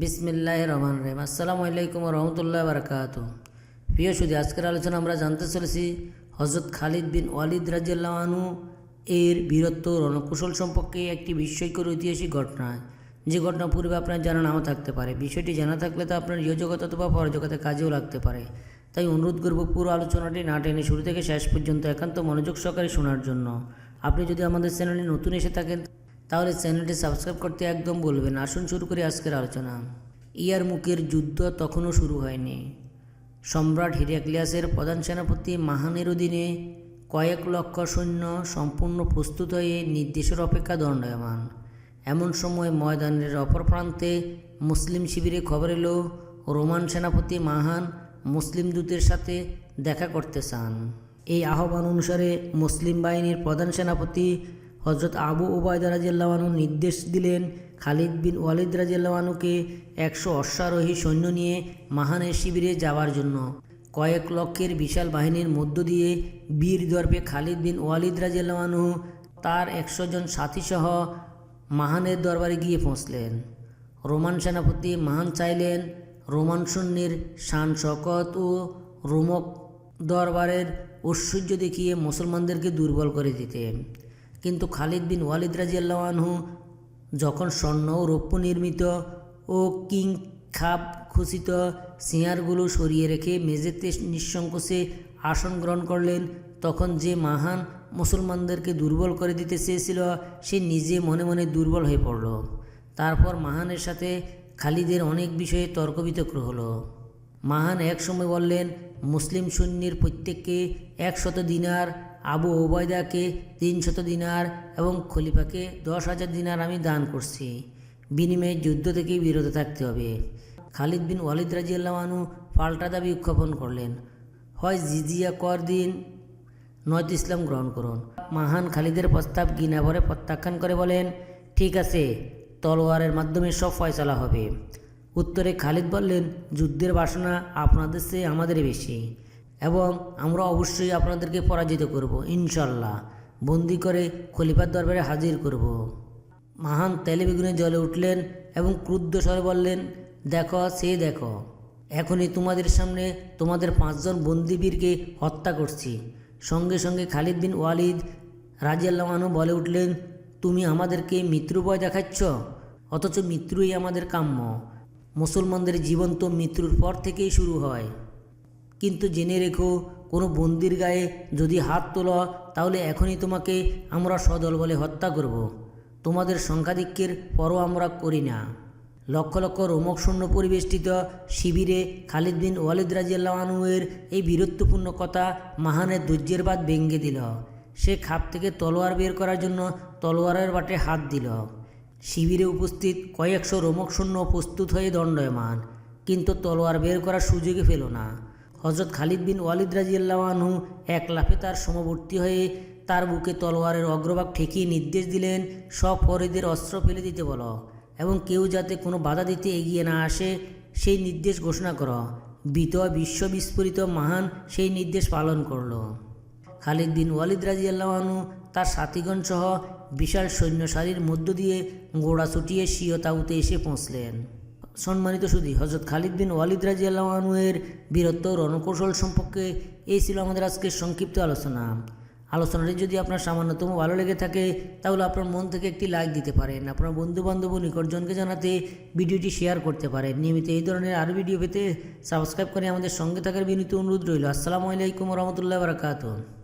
বিসমিল্লাহ রহমান রহিম। আসসালামু আলাইকুম রহমতুল্লাহ বারকাত প্রিয় সুদী আজকের আলোচনা আমরা জানতে চলেছি হজরত খালিদ বিন ওয়ালিদ রাজিয়াল্লাহানু এর বীরত্ব রণকৌশল সম্পর্কে একটি বিস্ময়কর ঐতিহাসিক ঘটনা। যে ঘটনা পূর্বে আপনার জানা নাও থাকতে পারে। বিষয়টি জানা থাকলে তো আপনার ইহজগত অথবা পরজগতে কাজেও লাগতে পারে। তাই অনুরোধ করব পুরো আলোচনাটি না টেনে শুরু থেকে শেষ পর্যন্ত একান্ত মনোযোগ সহকারে শোনার জন্য। আপনি যদি আমাদের চ্যানেলে নতুন এসে থাকেন তাহলে চ্যানেলটি সাবস্ক্রাইব করতে একদম বলবেন আসুন শুরু করি আজকের আলোচনা। ইয়ার মুখের যুদ্ধ তখনও শুরু হয়নি। সম্রাট হিরাক্লিয়াসের প্রধান সেনাপতি মাহানের অধীনে কয়েক লক্ষ সৈন্য সম্পূর্ণ প্রস্তুত হয়ে নির্দেশের অপেক্ষা দণ্ডায়মান। এমন সময় ময়দানের অপর প্রান্তে মুসলিম শিবিরে খবর এলো, রোমান সেনাপতি মাহান মুসলিম দূতের সাথে দেখা করতে চান। এই আহ্বান অনুসারে মুসলিম বাহিনীর প্রধান সেনাপতি হজরত আবু ওবায়দা রাজিয়াল্লাহানু নির্দেশ দিলেন খালিদ বিন ওয়ালিদ রাজিয়াল্লাহানুকে একশো অশ্বারোহী সৈন্য নিয়ে মাহানের শিবিরে যাওয়ার জন্য। কয়েক লক্ষের বিশাল বাহিনীর মধ্য দিয়ে বীর দর্পে খালিদ বিন ওয়ালিদ রাজিয়াল্লাহানু তার একশো জন সাথীসহ মাহানের দরবারে গিয়ে পৌঁছলেন। রোমান সেনাপতি মাহান চাইলেন রোমান সৈন্যের শান, শকত ও রোমক দরবারের ঐশ্বর্য দেখিয়ে মুসলমানদেরকে দুর্বল করে দিতেন কিন্তু খালিদ বিন ওয়ালিদ রাজিয়াল্লাহু যখন স্বর্ণ রৌপ্য নির্মিত ও কিং খাপ খচিত সিঁয়ারগুলো সরিয়ে রেখে মেঝেতে নিঃসংকোচে আসন গ্রহণ করলেন, তখন যে মাহান মুসলমানদেরকে দুর্বল করে দিতে চেয়েছিল, সে নিজে মনে মনে দুর্বল হয়ে পড়ল। তারপর মাহানের সাথে খালিদের অনেক বিষয়ে তর্ক বিতর্ক হলো। মাহান এক সময় বললেন, মুসলিম সৈন্যের প্রত্যেককে একশত দিনার আবু ওবায়দাকে তিনশত দিনার এবং খলিফাকে দশ হাজার দিনার আমি দান করছি। বিনিময়ে যুদ্ধ থেকে বিরত থাকতে হবে। খালিদ বিন ওয়ালিদ রাজিয়াল্লাহানু পাল্টা দাবি উত্থাপন করলেন, হয় জিজিয়া কর দিন, নয়তো ইসলাম গ্রহণ করুন। মাহান খালিদের প্রস্তাব গিনা ভরে প্রত্যাখ্যান করে বলেন, ঠিক আছে, তলোয়ারের মাধ্যমে সব ফয়সলা হবে। উত্তরে খালিদ বললেন, যুদ্ধের বাসনা আপনাদের চেয়ে আমাদের বেশি এবং আমরা অবশ্যই আপনাদেরকে পরাজিত করব, ইনশাল্লাহ। বন্দি করে খলিফার দরবারে হাজির করব। মাহান তেলে বেগুনে জলে উঠলেন এবং ক্রুদ্ধ স্বরে বললেন, দেখো, সে দেখো, এখনই তোমাদের সামনে তোমাদের পাঁচজন বন্দিবীরকে হত্যা করছি। সঙ্গে সঙ্গে খালিদ বিন ওয়ালিদ রাজিয়াল্লাহানু বলে উঠলেন, তুমি আমাদেরকে মৃত্যুভয় দেখাচ্ছ, অথচ মৃত্যুই আমাদের কাম্য। মুসলমানদের জীবন তো মৃত্যুর পর থেকেই শুরু হয়। কিন্তু জেনে রেখো, কোনো বন্দির গায়ে যদি হাত তোলো, তাহলে এখনই তোমাকে আমরা সদল বলে হত্যা করব। তোমাদের সংখ্যাধিক্যের পরও আমরা করি না। লক্ষ লক্ষ রোমক শূন্য পরিবেষ্টিত শিবিরে খালিদ বিন ওয়ালিদ রাজিয়াল্লাহানুয়ের এই বীরত্বপূর্ণ কথা মাহানের ধৈর্যের বাদ ভেঙ্গে দিল। সে খাপ থেকে তলোয়ার বের করার জন্য তলোয়ারের বাটে হাত দিল। শিবিরে উপস্থিত কয়েকশো রোমক সৈন্য প্রস্তুত হয়ে দণ্ডয়মান, কিন্তু তলোয়ার বের করার সুযোগই পেল না। হজরত খালিদ বিন ওয়ালিদ রাজিয়াল্লাহানহু এক লাফে তার সমবর্তী হয়ে তার বুকে তলোয়ারের অগ্রভাগ ঠেকিয়ে নির্দেশ দিলেন, সব ফরিদের অস্ত্র ফেলে দিতে বলো এবং কেউ যাতে কোনো বাধা দিতে এগিয়ে না আসে, সেই নির্দেশ ঘোষণা কর। বিত বিশ্ব বিস্ফোরিত মাহান সেই নির্দেশ পালন করল। খালিদ বিন ওয়ালিদ রাজিয়াল্লাহানু তার সাথীগণ সহ বিশাল সৈন্য সারির মধ্য দিয়ে গোড়া ছুটিয়ে সিও তাউতে এসে পৌঁছলেন। সম্মানিত সুদী হজরত খালিদ বিন ওয়ালিদ রাজিয়াল্লাহানুয়ের বীরত্ব রণকৌশল সম্পর্কে এই ছিল আমাদের আজকের সংক্ষিপ্ত আলোচনা। আলোচনাটি যদি আপনার সামান্যতম ভালো লেগে থাকে, তাহলে আপনার মন থেকে একটি লাইক দিতে পারেন। আপনার বন্ধু বান্ধব ও নিকটজনকে জানাতে ভিডিওটি শেয়ার করতে পারেন। নিয়মিত এই ধরনের আরও ভিডিও পেতে সাবস্ক্রাইব করে আমাদের সঙ্গে থাকার বিনীত অনুরোধ রইল। আসসালামু আলাইকুম রহমতুল্লাহ বারকাতুহ।